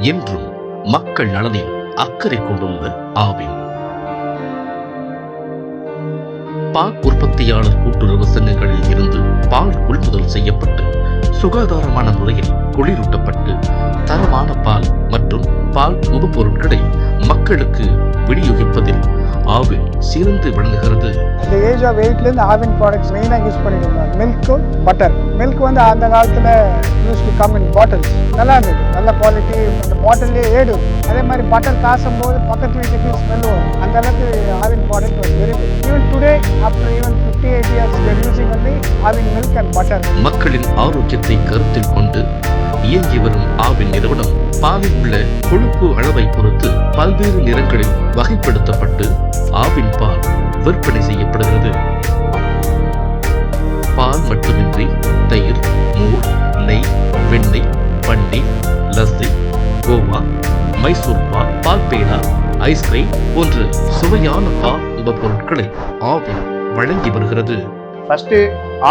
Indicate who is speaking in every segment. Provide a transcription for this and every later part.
Speaker 1: என்றும் மக்கள் நலனில் அக்கறை கொண்டுள்ள ஆவின். பால் உற்பத்தியாளர் கூட்டுறவு சங்கங்களில் இருந்து பால் கொள்முதல் செய்யப்பட்டு சுகாதாரமான முறையில் குளிரூட்டப்பட்டு தரமான பால் மற்றும் பால் உபப்பொருட்களை மக்களுக்கு விநியோகிப்பதில் சிறந்து விளங்குகிறது.
Speaker 2: இந்த ஏஜ் ஆஃப் எயிட்லேருந்து ஆவின் ப்ராடக்ட்ஸ் மெயினாக யூஸ் பண்ணிட்டு இருந்தாங்க மில்க்கு பட்டர் மில்க் வந்து அந்த காலத்தில் use to come in bottles நல்லா இருந்தது. நல்ல குவாலிட்டி அந்த பாட்டிலே ஏடு அதே மாதிரி பட்டர் காசும் போது பக்கத்து வீட்டுக்கு ஸ்மெல் வரும் அந்த அளவுக்கு Aavin product was very good even today after even fifty eight years using only Aavin milk and butter
Speaker 1: மக்களின் ஆரோக்கியத்தை கருத்தில் கொண்டு இயங்கி வரும் ஆவின் நிறுவனம் பாலில் உள்ள கொழுப்பு அளவை பொறுத்து பல்வேறு நிறங்களில் வகைப்படுத்தப்பட்டு ஆவின் பால் விற்பனை செய்யப்படுகிறது. பால் மட்டுமின்றி தயிர் மோர் நெய் வெண்ணெய் பன்னீர் லஸ்தி கோவா மைசூர் பால் பால் பேனா ஐஸ்கிரீம் போன்ற சுவையான பால் உபப்பொருட்களை ஆவின் வழங்கி வருகிறது.
Speaker 3: ஃபர்ஸ்ட்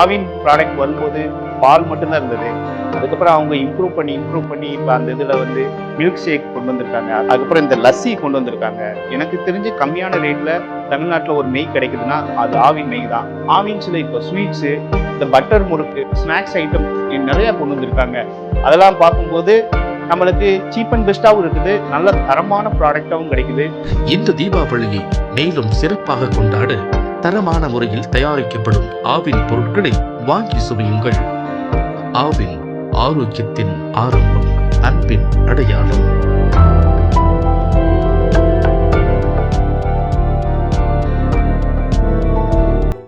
Speaker 3: ஆவின் ப்ராடக்ட் வரும்போது பால் மட்டும்தான் இருந்தது. அதுக்கப்புறம் அவங்க இம்ப்ரூவ் பண்ணி இம்ப்ரூவ் பண்ணி இப்போ அந்த இதில் வந்து மில்க் ஷேக் கொண்டு வந்திருக்காங்க. அதுக்கப்புறம் இந்த லஸ்ஸி கொண்டு வந்திருக்காங்க. எனக்கு தெரிஞ்சு கம்மியான ரேட்டில் தமிழ்நாட்டில் ஒரு நெய் கிடைக்குதுன்னா அது ஆவின் நெய் தான். ஆவின்ஸில் இப்போ ஸ்வீட்ஸு இந்த பட்டர் முறுக்கு ஸ்நாக்ஸ் ஐட்டம் நிறையா கொண்டு வந்திருக்காங்க. அதெல்லாம் பார்க்கும்போது நம்மளுக்கு சீப் அண்ட் பெஸ்ட்டாகவும் இருக்குது. நல்ல தரமான ப்ராடக்டாகவும் கிடைக்குது.
Speaker 1: இந்த தீபாவளியை மேலும் சிறப்பாக கொண்டாட தரமான முறையில் தயாரிக்கப்படும் ஆவின் பொருட்களை வாங்கி சுவையுங்கள். ஆவின் ஆரோக்கியத்தின் ஆரம்பம் அன்பின் அடையாளம்.